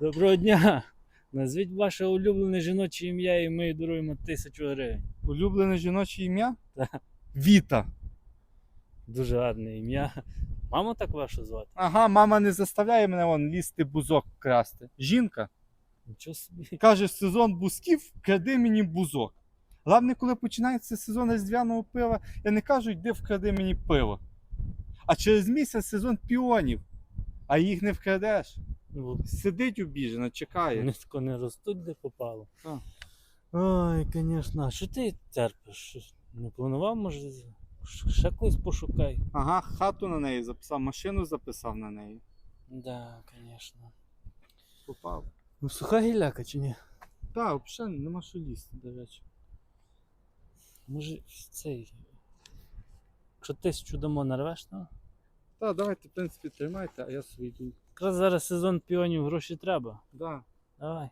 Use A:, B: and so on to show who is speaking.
A: Доброго дня! Назвіть ваше улюблене жіноче ім'я і ми даруємо тисячу гривень.
B: Улюблене жіноче ім'я?
A: Так.
B: Віта.
A: Дуже гарне ім'я. Маму так вашу звати?
B: Ага, мама не заставляє мене вон лізти бузок красти. Жінка
A: Нічого собі.
B: каже, сезон бузків, кради мені бузок. Головне, коли починається сезон різдвяного пива, я не кажу, йди вкради мені пиво. А через місяць сезон піонів, а їх не вкрадеш.
A: Ну,
B: Сидить обіжена, чекає.
A: Вони тако не ростуть, де попало.
B: Так.
A: Ой, звісно. А що ти терпиш? Не планував, може, ще когось пошукай?
B: Ага, хату на неї записав, машину записав на неї.
A: Да, звісно.
B: Попав.
A: Ну, суха гіляка чи ні?
B: Так, взагалі нема що лізти, до речі.
A: Може, цей. Якщо тисячу дамо нарвеш, ну?
B: Так, давайте, в принципі, тримайте, а я свій йду.
A: Якраз зараз сезон піонів гроші треба.
B: Да.
A: Давай.